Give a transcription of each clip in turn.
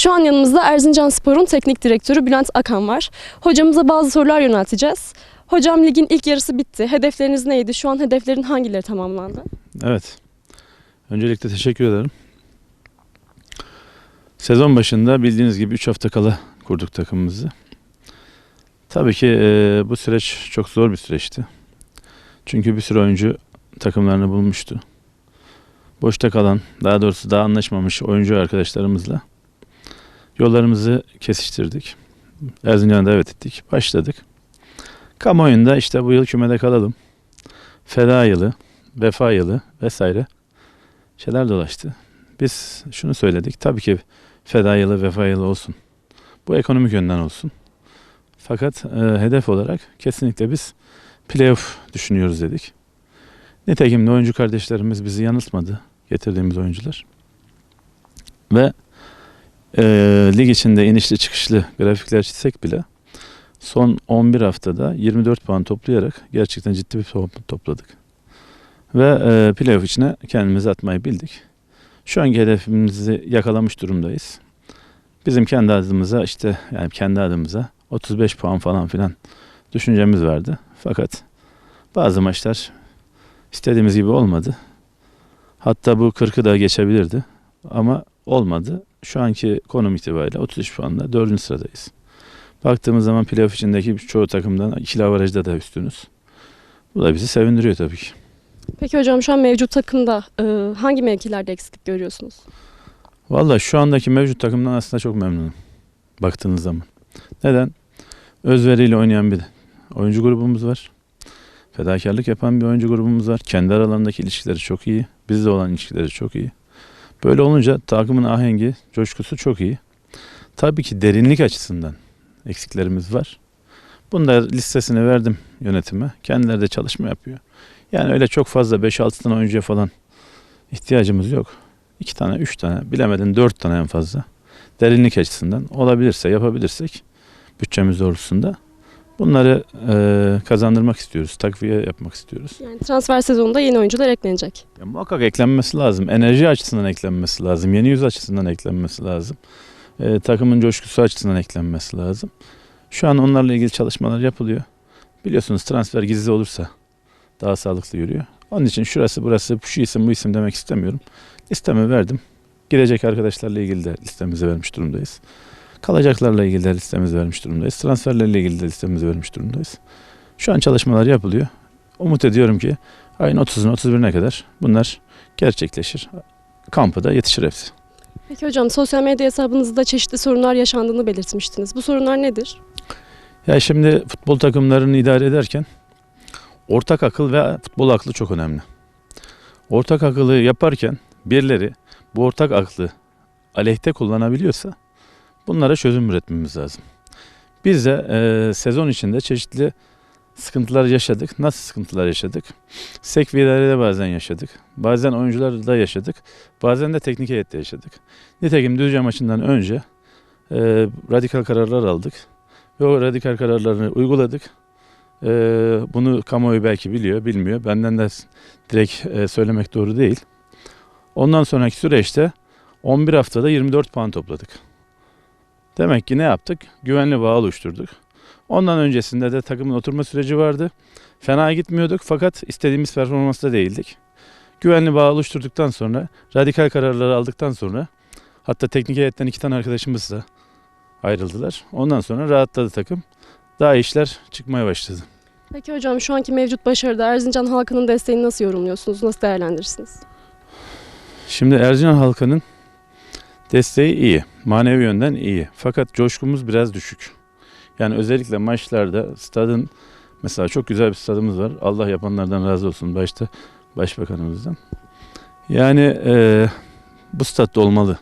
Şu an yanımızda Erzincan Spor'un teknik direktörü Bülent Akan var. Hocamıza bazı sorular yönelteceğiz. Hocam ligin ilk yarısı bitti. Hedefleriniz neydi? Şu an hedeflerin hangileri tamamlandı? Evet. Öncelikle teşekkür ederim. Sezon başında bildiğiniz gibi 3 hafta kala kurduk takımımızı. Tabii ki e, bu süreç çok zor bir süreçti. Çünkü bir sürü oyuncu takımlarını bulmuştu. Boşta kalan, daha doğrusu daha anlaşmamış oyuncu arkadaşlarımızla yollarımızı kesiştirdik. Erzincan'a davet ettik. Başladık. Kamuoyunda işte bu yıl kümede kalalım. Feda yılı, vefa yılı vesaire şeyler dolaştı. Biz şunu söyledik. Tabii ki feda yılı, vefa yılı olsun. Bu ekonomik yönden olsun. Fakat e, hedef olarak kesinlikle biz playoff düşünüyoruz dedik. Nitekim de oyuncu kardeşlerimiz bizi yanıltmadı. Getirdiğimiz oyuncular. Ve e, lig içinde inişli çıkışlı grafikler çizsek bile son 11 haftada 24 puan toplayarak gerçekten ciddi bir puan topladık. Ve e, playoff içine kendimizi atmayı bildik. Şu anki hedefimizi yakalamış durumdayız. Bizim kendi adımıza işte yani kendi adımıza 35 puan falan filan düşüncemiz vardı. Fakat bazı maçlar istediğimiz gibi olmadı. Hatta bu 40'ı da geçebilirdi. Ama olmadı. Şu anki konum itibariyle 33 puanla 4. sıradayız. Baktığımız zaman playoff içindeki çoğu takımdan ikili avarajda da üstünüz. Bu da bizi sevindiriyor tabii ki. Peki hocam şu an mevcut takımda e, hangi mevkilerde eksiklik görüyorsunuz? Valla şu andaki mevcut takımdan aslında çok memnunum. Baktığınız zaman. Neden? Özveriyle oynayan bir oyuncu grubumuz var. Fedakarlık yapan bir oyuncu grubumuz var. Kendi aralarındaki ilişkileri çok iyi. Bizle olan ilişkileri çok iyi. Böyle olunca takımın ahengi, coşkusu çok iyi. Tabii ki derinlik açısından eksiklerimiz var. Bunu da listesini verdim yönetime. Kendileri de çalışma yapıyor. Yani öyle çok fazla 5-6 tane oyuncuya falan ihtiyacımız yok. 2 tane, 3 tane, bilemedin 4 tane en fazla. Derinlik açısından olabilirse, yapabilirsek bütçemiz doğrultusunda bunları e, kazandırmak istiyoruz. Takviye yapmak istiyoruz. Yani transfer sezonunda yeni oyuncular eklenecek. Ya muhakkak eklenmesi lazım. Enerji açısından eklenmesi lazım. Yeni yüz açısından eklenmesi lazım. E, takımın coşkusu açısından eklenmesi lazım. Şu an onlarla ilgili çalışmalar yapılıyor. Biliyorsunuz transfer gizli olursa daha sağlıklı yürüyor. Onun için şurası burası şu isim bu isim demek istemiyorum. Listemi verdim. Gidecek arkadaşlarla ilgili de listemizi vermiş durumdayız. Kalacaklarla ilgili de listemizi vermiş durumdayız. Transferlerle ilgili de listemizi vermiş durumdayız. Şu an çalışmalar yapılıyor. Umut ediyorum ki ayın 30'una 31'ine kadar bunlar gerçekleşir. Kampı da yetişir hepsi. Peki hocam sosyal medya hesabınızda çeşitli sorunlar yaşandığını belirtmiştiniz. Bu sorunlar nedir? Ya şimdi futbol takımlarını idare ederken ortak akıl ve futbol aklı çok önemli. Ortak akıllı yaparken birileri bu ortak aklı aleyhte kullanabiliyorsa bunlara çözüm üretmemiz lazım. Biz de e, sezon içinde çeşitli sıkıntılar yaşadık. Nasıl sıkıntılar yaşadık? Sekviyeleri de bazen yaşadık. Bazen oyuncularda yaşadık. Bazen de teknik heyette yaşadık. Nitekim Düzce maçından önce e, radikal kararlar aldık. Ve o radikal kararlarını uyguladık. E, bunu kamuoyu belki biliyor, bilmiyor. Benden de direkt e, söylemek doğru değil. Ondan sonraki süreçte 11 haftada 24 puan topladık. Demek ki ne yaptık? Güvenli bağ oluşturduk. Ondan öncesinde de takımın oturma süreci vardı. Fena gitmiyorduk fakat istediğimiz performansta değildik. Güvenli bağ oluşturduktan sonra, radikal kararları aldıktan sonra hatta teknik heyetten iki tane arkadaşımız da ayrıldılar. Ondan sonra rahatladı takım. Daha işler çıkmaya başladı. Peki hocam şu anki mevcut başarıda Erzincan halkının desteğini nasıl yorumluyorsunuz? Nasıl değerlendirirsiniz? Şimdi Erzincan halkının desteği iyi. Manevi yönden iyi. Fakat coşkumuz biraz düşük. Yani özellikle maçlarda stadın mesela çok güzel bir stadımız var. Allah yapanlardan razı olsun. Başta başbakanımızdan. Yani e, bu statta olmalı.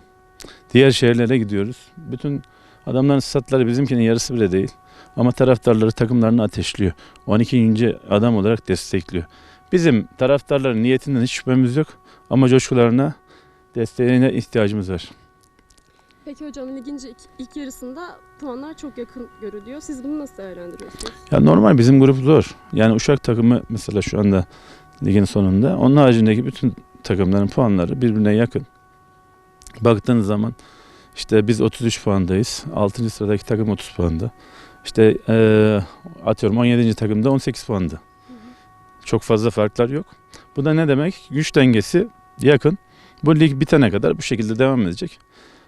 Diğer şehirlere gidiyoruz. Bütün adamların statları bizimkinin yarısı bile değil. Ama taraftarları takımlarını ateşliyor. 12. adam olarak destekliyor. Bizim taraftarların niyetinden hiç şüphemiz yok. Ama coşkularına, desteğine ihtiyacımız var. Peki hocam ligin ilk, ilk yarısında puanlar çok yakın görülüyor. Siz bunu nasıl değerlendiriyorsunuz? Ya normal bizim grup zor. Yani Uşak takımı mesela şu anda ligin sonunda. Onun haricindeki bütün takımların puanları birbirine yakın. Baktığınız zaman İşte biz 33 puandayız. 6. sıradaki takım 30 puanda. İşte eee, atıyorum 17. takımda 18 puanda. Çok fazla farklar yok. Bu da ne demek? Güç dengesi yakın. Bu lig bitene kadar bu şekilde devam edecek.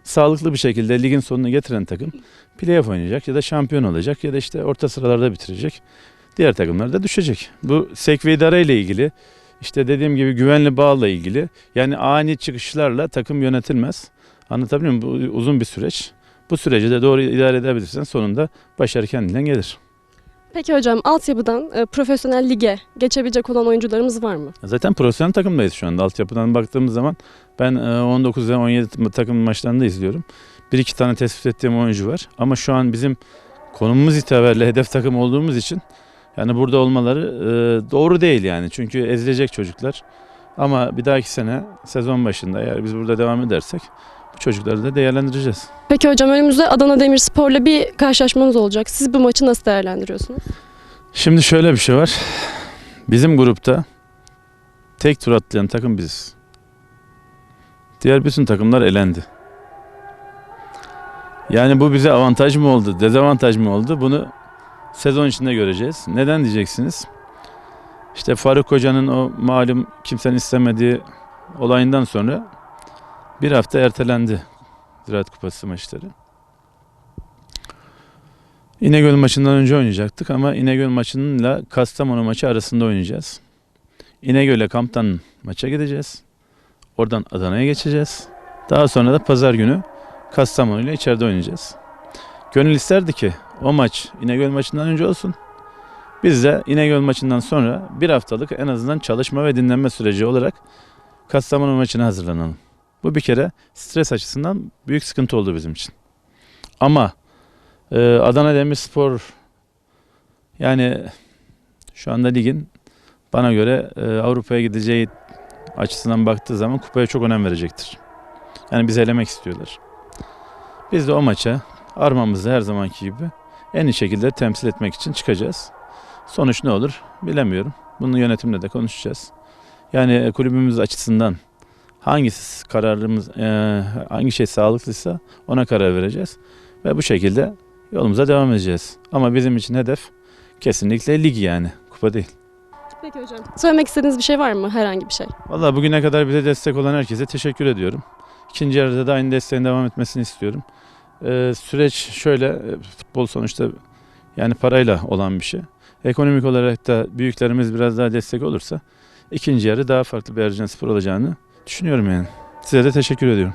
Sağlıklı bir şekilde ligin sonuna getiren takım playoff oynayacak ya da şampiyon olacak ya da işte orta sıralarda bitirecek. Diğer takımlar da düşecek. Bu sevk ve idare ile ilgili işte dediğim gibi güvenli bağla ilgili yani ani çıkışlarla takım yönetilmez. Anlatabiliyor muyum? Bu uzun bir süreç. Bu süreci de doğru idare edebilirsen sonunda başarı kendinden gelir. Peki hocam altyapıdan e, profesyonel lige geçebilecek olan oyuncularımız var mı? Zaten profesyonel takımdayız şu anda. Altyapıdan baktığımız zaman ben e, 19 ve 17 takım maçlarında izliyorum. Bir iki tane tespit ettiğim oyuncu var. Ama şu an bizim konumumuz itibariyle hedef takım olduğumuz için yani burada olmaları e, doğru değil yani. Çünkü ezilecek çocuklar. Ama bir dahaki sene sezon başında eğer biz burada devam edersek çocukları da değerlendireceğiz. Peki hocam önümüzde Adana Demirspor'la bir karşılaşmamız olacak. Siz bu maçı nasıl değerlendiriyorsunuz? Şimdi şöyle bir şey var. Bizim grupta tek tur atlayan takım biziz. Diğer bütün takımlar elendi. Yani bu bize avantaj mı oldu, dezavantaj mı oldu? Bunu sezon içinde göreceğiz. Neden diyeceksiniz? İşte Faruk Hoca'nın o malum kimsenin istemediği olayından sonra bir hafta ertelendi Ziraat Kupası maçları. İnegöl maçından önce oynayacaktık ama İnegöl maçıyla Kastamonu maçı arasında oynayacağız. İnegöl'e kamptan maça gideceğiz. Oradan Adana'ya geçeceğiz. Daha sonra da pazar günü Kastamonu ile içeride oynayacağız. Gönül isterdi ki o maç İnegöl maçından önce olsun. Biz de İnegöl maçından sonra bir haftalık en azından çalışma ve dinlenme süreci olarak Kastamonu maçına hazırlanalım. Bu bir kere stres açısından büyük sıkıntı oldu bizim için. Ama ee, Adana Demirspor yani şu anda ligin bana göre e, Avrupa'ya gideceği açısından baktığı zaman kupaya çok önem verecektir. Yani bizi elemek istiyorlar. Biz de o maça armamızı her zamanki gibi en iyi şekilde temsil etmek için çıkacağız. Sonuç ne olur bilemiyorum. Bunu yönetimle de konuşacağız. Yani e, kulübümüz açısından hangisi kararımız, e, hangi şey sağlıklıysa ona karar vereceğiz. Ve bu şekilde yolumuza devam edeceğiz. Ama bizim için hedef kesinlikle lig yani. Kupa değil. Peki hocam. Söylemek istediğiniz bir şey var mı? Herhangi bir şey. Vallahi bugüne kadar bize destek olan herkese teşekkür ediyorum. İkinci yarıda da aynı desteğin devam etmesini istiyorum. Ee, süreç şöyle, e, futbol sonuçta yani parayla olan bir şey. Ekonomik olarak da büyüklerimiz biraz daha destek olursa ikinci yarı daha farklı bir Ercan Spor olacağını düşünüyorum yani. Size de teşekkür ediyorum.